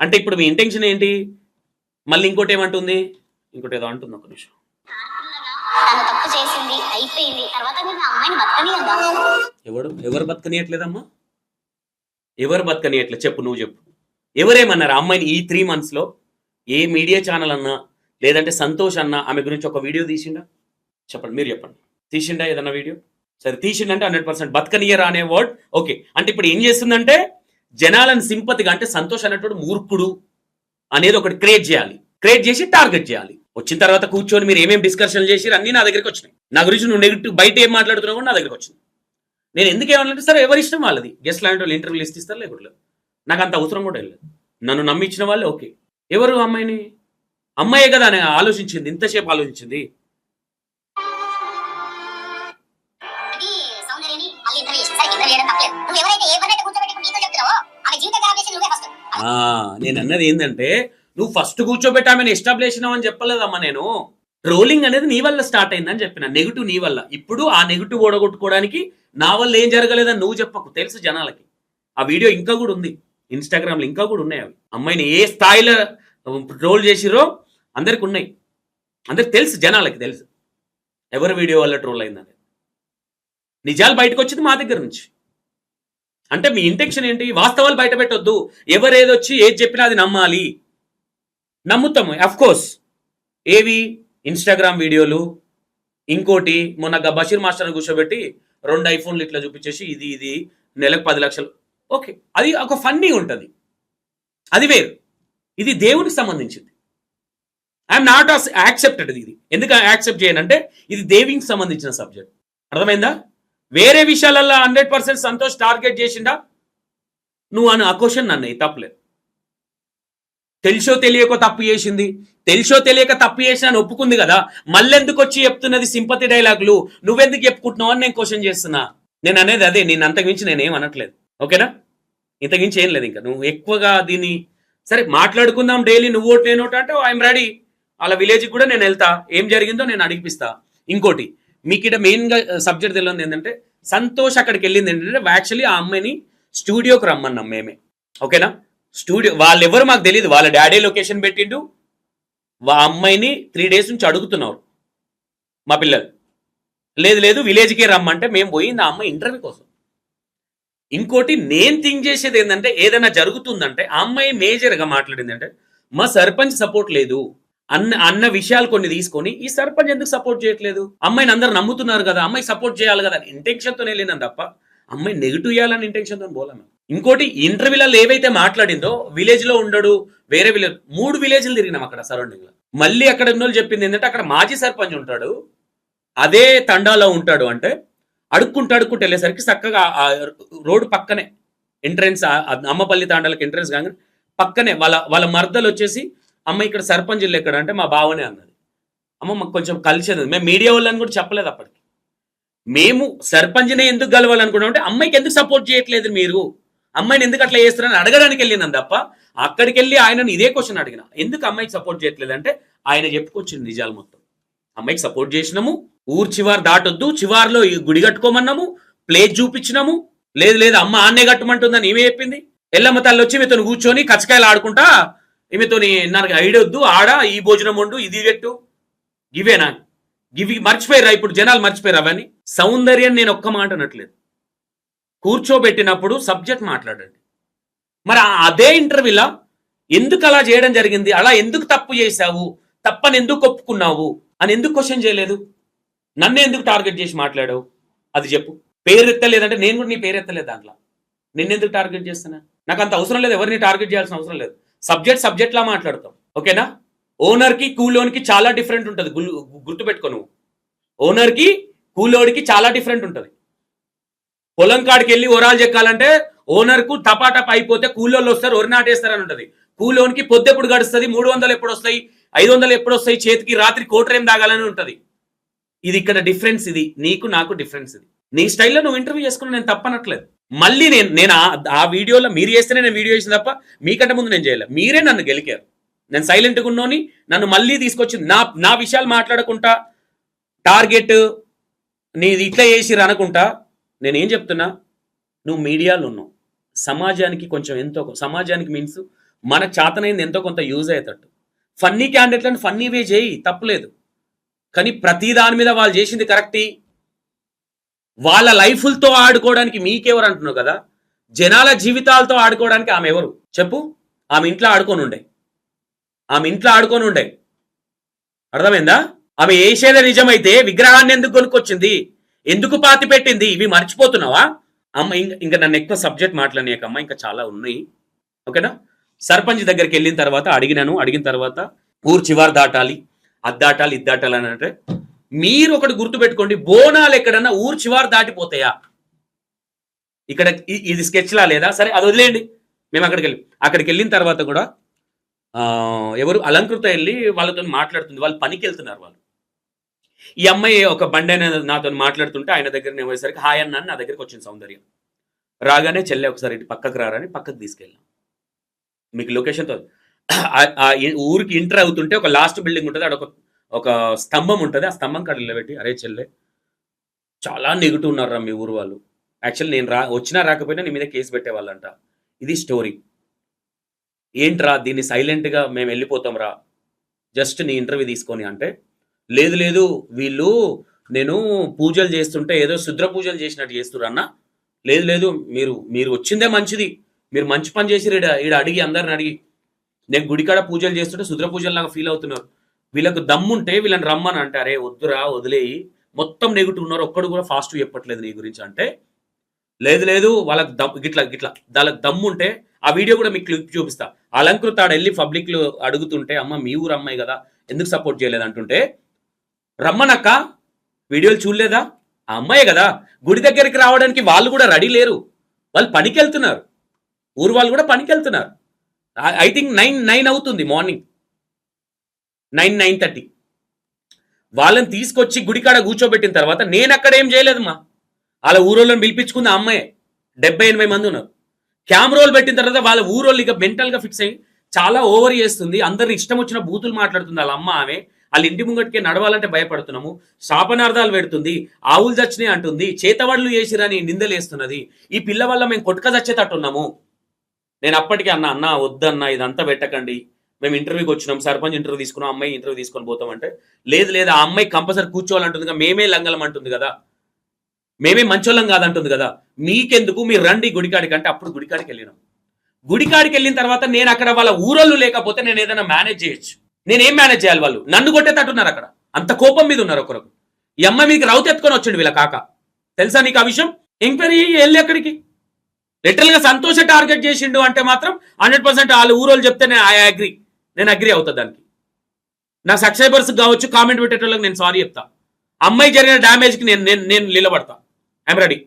అంటే ఇప్పుడు మీ ఇంటెన్షన్ ఏంటి? మళ్ళీ ఇంకోటి ఏమంటుంది? ఇంకోటి ఏదో అంటుంది ఒక నిమిషం. తను తప్పు చేసింది అయిపోయింది. తర్వాత మీరు నా అమ్మాయిని బతకనియందా ఎవడు? ఎవరు బతకనియట్లేదమ్మా ఎవరు బతకనియట్లేదు చెప్పు నువ్వు చెప్పు. ఎవరేమన్నారు? అమ్మాయిని ఈ త్రీ మంత్స్లో ఏ మీడియా ఛానల్ అన్నా లేదంటే సంతోష్ అన్న ఆమె గురించి ఒక వీడియో తీసిండా? చెప్పండి మీరు చెప్పండి. తీసిండా ఏదన్నా వీడియో సరే తీసిండంటే హండ్రెడ్ పర్సెంట్ బతకనియరా అనే వర్డ్ ఓకే. అంటే ఇప్పుడు ఏం చేస్తుందంటే జనాలను సింపతిగా అంటే సంతోష్ అనేటువంటి మూర్ఖుడు అనేది ఒకటి క్రియేట్ చేయాలి. క్రియేట్ చేసి టార్గెట్ చేయాలి. వచ్చిన తర్వాత కూర్చొని మీరు ఏమేమి డిస్కషన్లు చేసి అన్నీ నా దగ్గరికి వచ్చినాయి. నా గురించి నువ్వు నెగిటివ్ బయట ఏం మాట్లాడుతున్నావు కూడా నా దగ్గరికి వచ్చింది నేను ఎందుకు ఏమన్నా సరే ఎవరి ఇష్టం వాళ్ళది? గెస్ట్ లాంటి వాళ్ళు ఇంటర్వ్యూలు ఇస్తారు లేకుండా నాకు అంత అవసరం కూడా లేదు. నన్ను నమ్మించిన వాళ్ళే ఓకే ఎవరు అమ్మాయిని? అమ్మాయే కదా అని ఆలోచించింది ఇంతసేపు ఆలోచించింది? నేను అన్నది ఏంటంటే నువ్వు ఫస్ట్ కూర్చోబెట్టి ఆమెను ఎస్టాబ్లిష్ అని చెప్పలేదమ్మా నేను. ట్రోలింగ్ అనేది నీ వల్ల స్టార్ట్ అయిందని చెప్పిన నెగిటివ్ నీ వల్ల. ఇప్పుడు ఆ నెగిటివ్ ఓడగొట్టుకోవడానికి నా వల్ల ఏం జరగలేదని నువ్వు చెప్పకు తెలుసు జనాలకి. ఆ వీడియో ఇంకా కూడా ఉంది. ఇన్స్టాగ్రామ్లో ఇంకా కూడా ఉన్నాయి అవి. అమ్మాయిని ఏ స్థాయిలో ట్రోల్ చేసిరో అందరికి ఉన్నాయి. అందరికి తెలుసు జనాలకి తెలుసు. ఎవరి వీడియో వల్ల ట్రోల్ అయిందని నిజాలు బయటకు వచ్చింది మా దగ్గర నుంచి. అంటే మీ ఇంటెన్షన్ ఏంటి? వాస్తవాలు బయట పెట్టొద్దు. ఎవరేదొచ్చి ఏది చెప్పినా అది నమ్మాలి. నమ్ముతాము అఫ్కోర్స్ ఏవి? ఇన్స్టాగ్రామ్ వీడియోలు. ఇంకోటి మొన్న బషీర్ మాస్టర్ని కూర్చోబెట్టి రెండు ఐఫోన్లు ఇట్లా చూపించేసి ఇది ఇది నెలకు పది లక్షలు. ఓకే అది ఒక ఫన్నీ ఉంటుంది. అది వేరు. ఇది దేవునికి సంబంధించింది. ఐఎమ్ నాట్ యాక్సెప్టెడ్ ఇది. ఎందుకు యాక్సెప్ట్ చేయనంటే ఇది దేవికి సంబంధించిన సబ్జెక్ట్ అర్థమైందా? వేరే విషయాలలో హండ్రెడ్ పర్సెంట్ సంతోష్ టార్గెట్ చేసిండా? నువ్వు అని ఆ క్వశ్చన్ నన్ను తప్పలేదు. తెలిసో తెలియకో తప్పు చేసింది. తెలిసో తెలియక తప్పు చేసిన అని ఒప్పుకుంది కదా. మళ్ళెందుకు వచ్చి చెప్తున్నది సింపతి డైలాగులు? నువ్వెందుకు చెప్పుకుంటున్నావు అని నేను క్వశ్చన్ చేస్తున్నా. నేను అనేది అదే నేను అంతకుమించి నేనేం అనట్లేదు. ఓకేనా? ఇంతకుమించి ఏం లేదు ఇంకా. నువ్వు ఎక్కువగా దీన్ని సరే మాట్లాడుకుందాం డైలీ. నువ్వు ఓటు నేను ఓటు అంటే ఐఎమ్ రెడీ వాళ్ళ విలేజ్కి కూడా నేను వెళ్తా. ఏం జరిగిందో నేను అడిగిపిస్తా. ఇంకోటి మీకు ఇక్కడ మెయిన్గా సబ్జెక్ట్ తెలియదు ఏంటంటే సంతోష్ అక్కడికి వెళ్ళింది ఏంటంటే యాక్చువల్లీ ఆ అమ్మాయిని స్టూడియోకి రమ్మన్నాం మేమే. ఓకేనా? స్టూడియో వాళ్ళెవరు మాకు తెలియదు వాళ్ళ డాడీ లొకేషన్ పెట్టిండు. వా అమ్మాయిని త్రీ డేస్ నుంచి అడుగుతున్నారు. మా పిల్లలు. లేదు లేదు విలేజ్కే రమ్మంటే మేము పోయింది ఆ అమ్మాయి ఇంటర్వ్యూ కోసం. ఇంకోటి నేను థింక్ చేసేది ఏంటంటే ఏదైనా జరుగుతుందంటే ఆ అమ్మాయి మేజర్గా మాట్లాడింది అంటే మా సర్పంచ్ సపోర్ట్ లేదు. అన్న అన్న విషయాలు కొన్ని తీసుకొని ఈ సర్పంచ్ ఎందుకు సపోర్ట్ చేయట్లేదు? అమ్మాయిని అందరు నమ్ముతున్నారు కదా అమ్మాయి సపోర్ట్ చేయాలి కదా ఇంటెన్షన్తో వెళ్ళినాను తప్ప అమ్మాయి నెగిటివ్ చేయాలని ఇంటెన్షన్తో పోలేము ఇంకోటి ఇంటర్వ్యూలలో ఏవైతే మాట్లాడిందో విలేజ్లో ఉండడు వేరే విలేజ్ మూడు విలేజ్లు తిరిగినాం అక్కడ సరౌండింగ్లో. మళ్ళీ అక్కడ ఉన్న చెప్పింది ఏంటంటే అక్కడ మాజీ సర్పంచ్ ఉంటాడు అదే తండాలో ఉంటాడు అంటే అడుక్కుంటూ అడుక్కుంటూ వెళ్ళేసరికి చక్కగా రోడ్డు పక్కనే ఎంట్రెన్స్ అమ్మపల్లి తాండాలకు ఎంట్రెన్స్ కాగానే పక్కనే వాళ్ళ వాళ్ళ మర్దలు వచ్చేసి అమ్మ ఇక్కడ సర్పంచ్ ఇల్లు ఎక్కడ అంటే మా బావనే అన్నది. అమ్మ మాకు కొంచెం కలిసేది మేము మీడియా వాళ్ళని కూడా చెప్పలేదు అప్పటికి. మేము సర్పంచ్నే ఎందుకు గెలవాలనుకున్నాం అంటే అమ్మాయికి ఎందుకు సపోర్ట్ చేయట్లేదు మీరు? అమ్మాయిని ఎందుకు అట్లా చేస్తారని అడగడానికి వెళ్ళినాను తప్ప అక్కడికి వెళ్ళి ఆయనను ఇదే క్వశ్చన్ అడిగిన. ఎందుకు అమ్మాయికి సపోర్ట్ చేయట్లేదు అంటే ఆయన చెప్పుకొచ్చింది నిజాలు మొత్తం. అమ్మాయికి సపోర్ట్ చేసినాము ఊరు చివారు దాటొద్దు చివారిలో ఈ గుడి కట్టుకోమన్నాము ప్లేస్ చూపించినాము. లేదు లేదు అమ్మ ఆన్నే కట్టమంటుందని ఈమె చెప్పింది. ఎల్లమ్మ తల్లి వచ్చి మీతో కూర్చొని కచ్చకాయలు ఆడుకుంటా ఈమెతో నాకు ఐడియా వద్దు ఆడ ఈ భోజనం వండు ఇది పెట్టు. ఇవేనా? ఇవి మర్చిపోయారా ఇప్పుడు జనాలు మర్చిపోయారు అవన్నీ? సౌందర్యం నేను ఒక్క మాట అనట్లేదు. కూర్చోబెట్టినప్పుడు సబ్జెక్ట్ మాట్లాడండి. మరి అదే ఇంటర్వ్యూలా? ఎందుకు అలా చేయడం జరిగింది? అలా ఎందుకు తప్పు చేశావు? తప్పని ఎందుకు ఒప్పుకున్నావు? అని ఎందుకు క్వశ్చన్ చేయలేదు? నన్ను ఎందుకు టార్గెట్ చేసి మాట్లాడావు? అది చెప్పు. పేరు ఎత్తలేదంటే నేను కూడా నీ పేరు ఎత్తలేదు దాంట్లో. నిన్నెందుకు టార్గెట్ చేస్తున్నా? నాకు అంత అవసరం లేదు. ఎవరిని టార్గెట్ చేయాల్సిన అవసరం లేదు. సబ్జెక్ట్ సబ్జెక్ట్ లా మాట్లాడతాం. ఓకేనా? ఓనర్కి కూలోనికి చాలా డిఫరెంట్ ఉంటుంది. గుర్తుపెట్టుకో నువ్వు. ఓనర్కి కూలోడికి చాలా డిఫరెంట్ ఉంటుంది. పొలం కాడికి వెళ్ళి ఒరాలు చెక్కాలంటే ఓనర్కు టపాటప్ అయిపోతే కూలోళ్ళు వస్తారు ఒరి నాటేస్తారని ఉంటుంది. కూలోనికి పొద్దెప్పుడు గడుస్తుంది? మూడు వందలు ఎప్పుడు వస్తాయి? ఐదు వందలు ఎప్పుడు వస్తాయి? చేతికి రాత్రి కోటరేం తాగాలని ఉంటుంది. ఇది ఇక్కడ డిఫరెన్స్ ఇది. నీకు నాకు డిఫరెన్స్ ఇది. నీ స్టైల్లో నువ్వు ఇంటర్వ్యూ చేసుకుని నేను తప్పనట్లేదు. మళ్ళీ నేను నేను ఆ- వీడియోలో మీరు చేస్తేనే నేను వీడియో చేసిన తప్ప మీకంటే ముందు నేను చేయలేదు మీరే నన్ను గెలికారు. నేను సైలెంట్గా ఉన్నోని నన్ను మళ్ళీ తీసుకొచ్చింది నా నా విషయాలు మాట్లాడకుండా టార్గెట్ నీది ఇట్లా చేసిరు అనుకుంటా నేనేం చెప్తున్నా? నువ్వు మీడియాలో ఉన్నావు. సమాజానికి కొంచెం ఎంతో సమాజానికి మీన్స్ మన చేతనైంది ఎంతో కొంత యూజ్ అయ్యేటట్టు. ఫన్నీ క్యాండిడేట్లను ఫన్నీ వే చేయి తప్పలేదు. కానీ ప్రతి దాని మీద వాళ్ళు చేసింది కరెక్టి వాళ్ళ లైఫ్లతో ఆడుకోవడానికి మీకెవరు అంటున్నావు కదా? జనాల జీవితాలతో ఆడుకోవడానికి ఆమె ఎవరు? చెప్పు. ఆమె ఇంట్లో ఆడుకొని ఉండే. ఆమె ఇంట్లో ఆడుకొని ఉండే. అర్థమైందా? ఆమె ఏసేదే నిజమైతే విగ్రహాన్ని ఎందుకు కొనుక్కొచ్చింది? ఎందుకు పాతి పెట్టింది? ఇవి మర్చిపోతున్నావా? అమ్మ ఇంకా ఇంకా నన్ను ఎక్కువ సబ్జెక్ట్ మాట్లాడనీయకమ్మ. ఇంకా చాలా ఉన్నాయి. ఓకేనా? సర్పంచ్ దగ్గరికి వెళ్ళిన తర్వాత అడిగినాను. అడిగిన తర్వాత ఊరు చివరి దాటాలి. అది దాటాలి ఇది దాటాలి అని అంటే మీరు ఒకటి గుర్తుపెట్టుకోండి బోనాలు ఎక్కడన్నా ఊరు చివరి దాటిపోతాయా? ఇక్కడ ఇది స్కెచ్లా లేదా? సరే అది వదిలేయండి. మేము అక్కడికి వెళ్ళి అక్కడికి వెళ్ళిన తర్వాత కూడా ఎవరు అలంకృత వెళ్ళి వాళ్ళతో మాట్లాడుతుంది వాళ్ళు పనికి వెళ్తున్నారు వాళ్ళు. ఈ అమ్మాయి ఒక బండి అయిన నాతో మాట్లాడుతుంటే ఆయన దగ్గర నేను పోయేసరికి హాయ్ అన్న అని నా దగ్గరికి వచ్చింది సౌందర్యం. రాగానే చెల్లె ఒకసారి ఇటు పక్కకు రారని పక్కకు తీసుకెళ్ళాం. మీకు లొకేషన్తో ఊరికి ఎంటర్ అవుతుంటే ఒక లాస్ట్ బిల్డింగ్ ఉంటుంది అక్కడ ఒక ఒక స్తంభం ఉంటుంది ఆ స్తంభం కాడ నిలబెట్టి అరే చెల్లె చాలా నెగిటివ్ ఉన్నారా మీ ఊరు వాళ్ళు. యాక్చువల్ నేను రా వచ్చినా రాకపోయినా నీ మీద కేసు పెట్టేవాళ్ళంట. ఇది స్టోరీ. ఏంట్రా దీన్ని సైలెంట్గా మేము వెళ్ళిపోతాం రా జస్ట్ నీ ఇంటర్వ్యూ తీసుకొని అంటే లేదు లేదు వీళ్ళు నేను పూజలు చేస్తుంటే ఏదో శుద్ర పూజలు చేసినట్టు చేస్తురన్నా అన్న. లేదు లేదు మీరు మీరు వచ్చిందే మంచిది. మీరు మంచి పని చేసి ఈడ ఈడ అడిగి అందరిని అడిగి. నేను గుడికాడ పూజలు చేస్తుంటే శుద్ర పూజల్లాగా ఫీల్ అవుతున్నారు. వీళ్ళకు దమ్ముంటే వీళ్ళని రమ్మని అంటారే వద్దురా వదిలేయి. మొత్తం నెగిటివ్ ఉన్నారు ఒక్కడు కూడా ఫాస్ట్ చెప్పట్లేదు నీ గురించి అంటే లేదు లేదు వాళ్ళకి దమ్ గిట్లా గిట్లా. వాళ్ళకి దమ్ముంటే ఆ వీడియో కూడా మీకు క్లిప్ చూపిస్తా. అలంకృత ఆడ వెళ్ళి పబ్లిక్లో అడుగుతుంటే అమ్మ మీ ఊరు అమ్మాయి కదా ఎందుకు సపోర్ట్ చేయలేదు? అంటుంటే రమ్మనక్క వీడియోలు చూడలేదా? ఆ అమ్మాయే కదా. గుడి దగ్గరికి రావడానికి వాళ్ళు కూడా రెడీ లేరు. వాళ్ళు పనికి వెళ్తున్నారు ఊరు వాళ్ళు కూడా పనికి వెళ్తున్నారు ఐ థింక్ నైన్ నైన్ అవుతుంది మార్నింగ్. Nine nine thirty. వాళ్ళని తీసుకొచ్చి గుడికాడ కూర్చోబెట్టిన తర్వాత నేను అక్కడ ఏం చేయలేదమ్మా. వాళ్ళ ఊరోళ్ళని పిలిపించుకుంది ఆ అమ్మాయి. డెబ్బై ఎనభై మంది ఉన్నారు. కెమెరాలు పెట్టిన తర్వాత వాళ్ళ ఊరోళ్ళు ఇక మెంటల్గా ఫిక్స్ అయ్యి చాలా ఓవర్ చేస్తుంది. అందరి ఇష్టం వచ్చిన బూతులు మాట్లాడుతుంది. వాళ్ళ అమ్మ ఆమె. వాళ్ళ ఇంటి ముంగటికే నడవాలంటే భయపడుతున్నాము. శాపనార్థాలు పెడుతుంది. ఆవులు చచ్చినాయి అంటుంది. చేతవడ్లు చేసిరని నిందలేస్తున్నది. ఈ పిల్ల వల్ల మేము కొట్టుక చచ్చేటట్టున్నాము. నేను అప్పటికే అన్న అన్న వద్దన్న ఇదంతా పెట్టకండి. మేము ఇంటర్వ్యూకి వచ్చినాం సర్పంచ్ ఇంటర్వ్యూ తీసుకున్నాం అమ్మాయి ఇంటర్వ్యూ తీసుకొని పోతాం అంటే లేదు లేదు ఆ అమ్మాయి కంపల్సరీ కూర్చోవాలంటుంది కదా, మేమే లంగలం అంటుంది కదా. మేమే మంచోళ్ళం కాదంటుంది కదా. మీకెందుకు? మీరు రండి గుడికాడికి అంటే అప్పుడు గుడికాడికి వెళ్ళినాం. గుడికాడికి వెళ్ళిన తర్వాత నేను అక్కడ వాళ్ళ ఊరోళ్ళు లేకపోతే నేను ఏదైనా మేనేజ్ చేయొచ్చు. నేనేం మేనేజ్ చేయాలి వాళ్ళు? నన్ను కొట్టేటట్టున్నారు అక్కడ. అంత కోపం మీద ఉన్నారు ఒకరు. ఈ అమ్మాయి మీకు రౌత్ ఎత్తుకొని వచ్చిండు వీళ్ళ కాక. తెలుసా నీకు ఆ విషయం? ఎంక్వైరీ వెళ్ళి అక్కడికి. లిటరల్గా సంతోష టార్గెట్ చేసిండు అంటే మాత్రం హండ్రెడ్ పర్సెంట్ వాళ్ళ ఊరోళ్ళు చెప్తే నేను ఐ అగ్రీ నేను అగ్రి అవుతా దానికి. నా సబ్స్క్రైబర్స్ కావచ్చు కామెంట్ పెట్టేటోళ్ళకి నేను సారీ చెప్తా. అమ్మాయి జరిగిన డ్యామేజ్కి నేను నేను నేను నిలబడతా. ఐమ్ రెడీ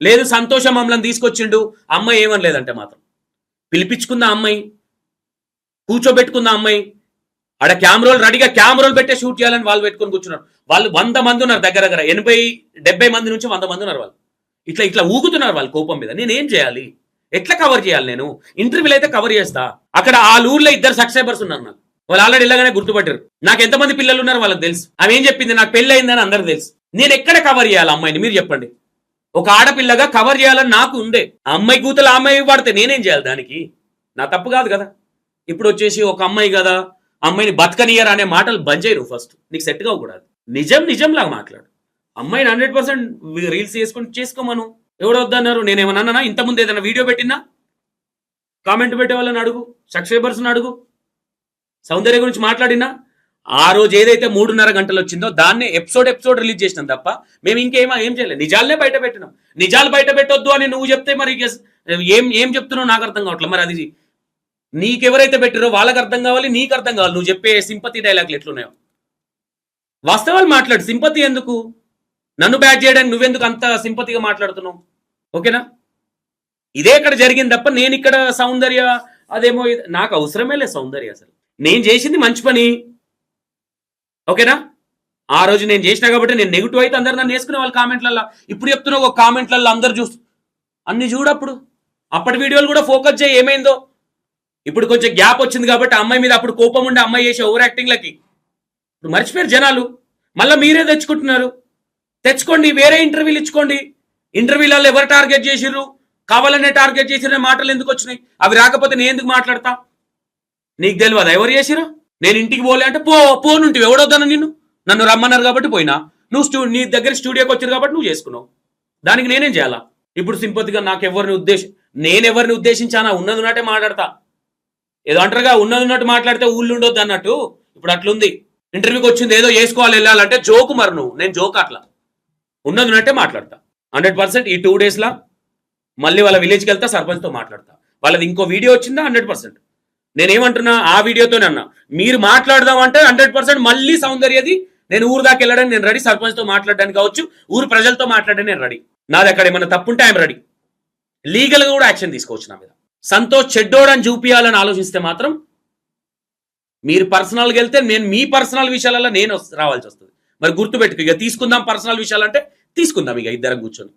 లేదు సంతోషం మమ్మల్ని తీసుకొచ్చిండు అమ్మాయి ఏమని లేదంటే మాత్రం. పిలిపించుకుందా అమ్మాయి కూర్చోబెట్టుకుందా అమ్మాయి ఆడ కెమెరాలు రెడీగా కెమెరాలు పెట్టే షూట్ చేయాలని వాళ్ళు పెట్టుకొని కూర్చున్నారు. వాళ్ళు వంద మంది ఉన్నారు దగ్గర దగ్గర ఎనభై డెబ్బై మంది నుంచి వంద మంది ఉన్నారు వాళ్ళు. ఇట్లా ఇట్లా ఊగుతున్నారు వాళ్ళు కోపం మీద. నేను ఏం చేయాలి? ఎట్లా కవర్ చేయాలి నేను? ఇంటర్వ్యూలు అయితే కవర్ చేస్తా. అక్కడ ఆ ఊర్లో ఇద్దరు సబ్స్క్రైబర్స్ ఉన్నారు నాకు. వాళ్ళు ఆల్రెడీ ఇలాగానే గుర్తుపట్టారు నాకు ఎంతమంది పిల్లలు ఉన్నారు వాళ్ళకి తెలుసు. ఆమె ఏం చెప్పింది? నాకు పెళ్ళి అయిందని అందరు తెలుసు. నేను ఎక్కడ కవర్ చేయాలి అమ్మాయిని? మీరు చెప్పండి. ఒక ఆడపిల్లగా కవర్ చేయాలని నాకు ఉండే. ఆ అమ్మాయి కూతులు ఆ అమ్మాయి వాడితే నేనేం చేయాలి దానికి? నా తప్పు కాదు కదా. ఇప్పుడు వచ్చేసి ఒక అమ్మాయి కదా. అమ్మాయిని బతకనియర్ అనే మాటలు బంద్ చేయరు ఫస్ట్ నీకు సెట్ కావకూడదు నిజం నిజంలాగా మాట్లాడు. అమ్మాయిని హండ్రెడ్ పర్సెంట్ రీల్స్ చేసుకుని చేసుకోమను. ఎవడొద్దన్నారు నేనేమన్నా ఇంతకుముందు ఏదైనా వీడియో పెట్టినా కామెంట్ పెట్టే వాళ్ళని అడుగు సబ్స్క్రైబర్స్ని అడుగు. సౌందర్య గురించి మాట్లాడినా ఆ రోజు ఏదైతే మూడున్నర గంటలు వచ్చిందో దాన్ని ఎపిసోడ్ ఎపిసోడ్ రిలీజ్ చేసినాం తప్ప మేము ఇంకేమో ఏం చేయలేదు. నిజాలనే బయట పెట్టినాం. నిజాలు బయట పెట్టొద్దు అని నువ్వు చెప్తే మరి ఏం ఏం చెప్తున్నావు నాకు అర్థం కావట్లేదు. మరి అది నీకెవరైతే పెట్టారో వాళ్ళకి అర్థం కావాలి నీకు అర్థం కావాలి. నువ్వు చెప్పే సింపతి డైలాగులు ఎట్లున్నాయో. వాస్తవాలు మాట్లాడు. సింపతి ఎందుకు? నన్ను బ్యాట్ చేయడానికి నువ్వెందుకు అంత సింపతిగా మాట్లాడుతున్నావు? ఓకేనా? ఇదే ఇక్కడ జరిగింది తప్ప నేను ఇక్కడ సౌందర్య అదేమో నాకు అవసరమే లేదు సౌందర్య అసలు. నేను చేసింది మంచి పని. ఓకేనా? ఆ రోజు నేను చేసినా కాబట్టి నేను నెగిటివ్ అయితే అందరు నన్ను వేసుకునే వాళ్ళు కామెంట్లలో ఇప్పుడు చెప్తున్నా ఒక కామెంట్లలో అందరు చూస్తూ. అన్ని చూడప్పుడు అప్పటి వీడియోలు కూడా ఫోకస్ చేయి ఏమైందో. ఇప్పుడు కొంచెం గ్యాప్ వచ్చింది కాబట్టి ఆ అమ్మాయి మీద అప్పుడు కోపం ఉండే అమ్మాయి చేసే ఓవర్ యాక్టింగ్లకి ఇప్పుడు మర్చిపోయారు జనాలు. మళ్ళీ మీరే తెచ్చుకుంటున్నారు. తెచ్చుకోండి వేరే ఇంటర్వ్యూలు ఇచ్చుకోండి. ఇంటర్వ్యూలలో ఎవరు టార్గెట్ చేసిర్రు? కావాలనే టార్గెట్ చేసిన మాటలు ఎందుకు వచ్చినాయి? అవి రాకపోతే నేను ఎందుకు మాట్లాడతా? నీకు తెలియదు? ఎవరు చేసినా నేను ఇంటికి పోలే అంటే పో పోనుంటివి. ఎవడొద్దాను నిన్ను? నన్ను రమ్మన్నారు కాబట్టి పోయినా. నువ్వు స్టూ నీ దగ్గర స్టూడియోకి వచ్చారు కాబట్టి నువ్వు చేసుకున్నావు. దానికి నేనేం చేయాలా? ఇప్పుడు సింపతిగా నాకు ఎవరిని ఉద్దేశం నేను ఎవరిని ఉద్దేశించానా? ఉన్నది ఉన్నట్టే మాట్లాడతా. ఏదో అంటారుగా ఉన్నది ఉన్నట్టు మాట్లాడితే ఊళ్ళు ఉండొద్దు అన్నట్టు. ఇప్పుడు అట్లుంది. ఇంటర్వ్యూకి వచ్చింది ఏదో చేసుకోవాలి వెళ్ళాలంటే జోకు మరి నువ్వు. నేను జోక్ అట్లా. ఉన్నది ఉన్నట్టే మాట్లాడతా. హండ్రెడ్ పర్సెంట్ ఈ టూ డేస్లా మళ్ళీ వాళ్ళ విలేజ్కి వెళ్తా సర్పంచ్తో మాట్లాడతా. వాళ్ళది ఇంకో వీడియో వచ్చిందా? Hundred percent. నేనేమంటున్నా? ఆ వీడియోతోనే అన్నా. మీరు మాట్లాడదాం అంటే హండ్రెడ్ పర్సెంట్ మళ్ళీ సౌందర్యది నేను ఊరు దాకా వెళ్ళడానికి నేను రెడీ సర్పంచ్తో మాట్లాడడానికి కావచ్చు ఊరు ప్రజలతో మాట్లాడడానికి నేను రెడీ. నాది అక్కడ ఏమైనా తప్పుంటే ఐఎమ్ రెడీ. లీగల్గా కూడా యాక్షన్ తీసుకోవచ్చు నా మీద. సంతోష్ చెడ్డోడని చూపించాలని ఆలోచిస్తే మాత్రం మీరు పర్సనల్గా వెళ్తే నేను మీ పర్సనల్ విషయాలలో నేను రావాల్సి వస్తుంది. మరి గుర్తుపెట్టుకు ఇక తీసుకుందాం పర్సనల్ విషయాలంటే తీసుకుందాం ఇక ఇద్దరం కూర్చొని.